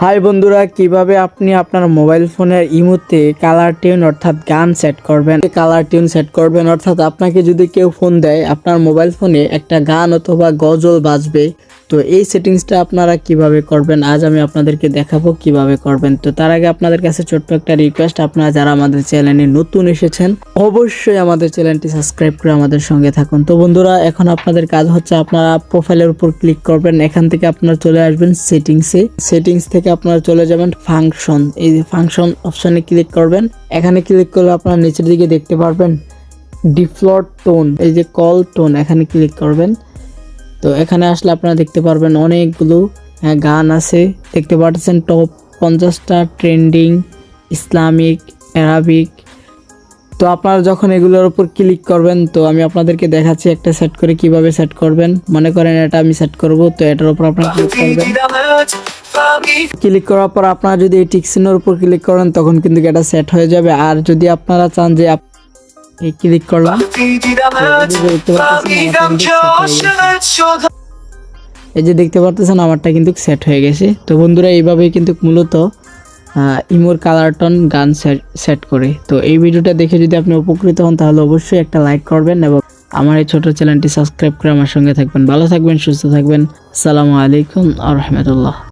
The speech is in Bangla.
হাই বন্ধুরা, কীভাবে আপনি আপনার মোবাইল ফোনের ইমুতে কালার টিউন অর্থাৎ গান সেট করবেন? কালার টিউন সেট করবেন, অর্থাৎ আপনাকে যদি কেউ ফোন দেয়, আপনার মোবাইল ফোনে একটা গান অথবা গজল বাজবে। তো এই সেটিংসটা আপনারা কীভাবে করবেন? আজ আমি আপনাদেরকে দেখাবো কীভাবে করবেন। তো তার আগে আপনাদের কাছে ছোট্ট একটা রিকোয়েস্ট আপনারা যারা আমাদের চ্যানেলে নতুন এসেছেন, অবশ্যই আমাদের চ্যানেলটি সাবস্ক্রাইব করে আমাদের সঙ্গে থাকুন। তো বন্ধুরা, এখন আপনাদের কাজ হচ্ছে আপনারা প্রোফাইলের উপর ক্লিক করবেন। এখান থেকে আপনারা চলে আসবেন সেটিংসে সেটিংস থেকে আপনারা চলে যাবেন ফাংশন এই ফাংশন অপশনে ক্লিক করবেন। এখানে ক্লিক করলে আপনারা নিচের দিকে দেখতে পারবেন ডিফল্ট টোন এই যে কল টোন এখানে ক্লিক করবেন। তো এখানে আসলে আপনারা দেখতে পারবেন অনেকগুলো হ্যাঁ, গান আছে। দেখতে পাচ্ছেন টপ পঞ্চাশটা ট্রেন্ডিং ইসলামিক অ্যারাবিক তো আপনারা যখন এগুলোর উপর ক্লিক করবেন তো আমি আপনাদেরকে দেখাচ্ছি একটা সেট করে কীভাবে সেট করবেন। মনে করেন এটা আমি সেট করব তো এটার উপর আপনারা ক্লিক করবেন। ক্লিক করার পর আপনারা যদি এই টিকসিনের উপর ক্লিক করেন তখন কিন্তু এটা সেট হয়ে যাবে। আর যদি আপনারা চান যে ক্লিক করলাম। এই যে দেখতে পারতেছেন, আমারটা কিন্তু সেট হয়ে গেছে। তো বন্ধুরা, এইভাবেই কিন্তু মূলত ইমোর কালার টোন গান সেট করে। তো এই ভিডিওটা দেখে যদি আপনি উপকৃত হন, তাহলে অবশ্যই একটা লাইক করবেন এবং আমার এই ছোট চ্যানেলটি সাবস্ক্রাইব করে আমার সঙ্গে থাকবেন। ভালো থাকবেন, সুস্থ থাকবেন। আসসালামু আলাইকুম আ রহমতুল্লাহ।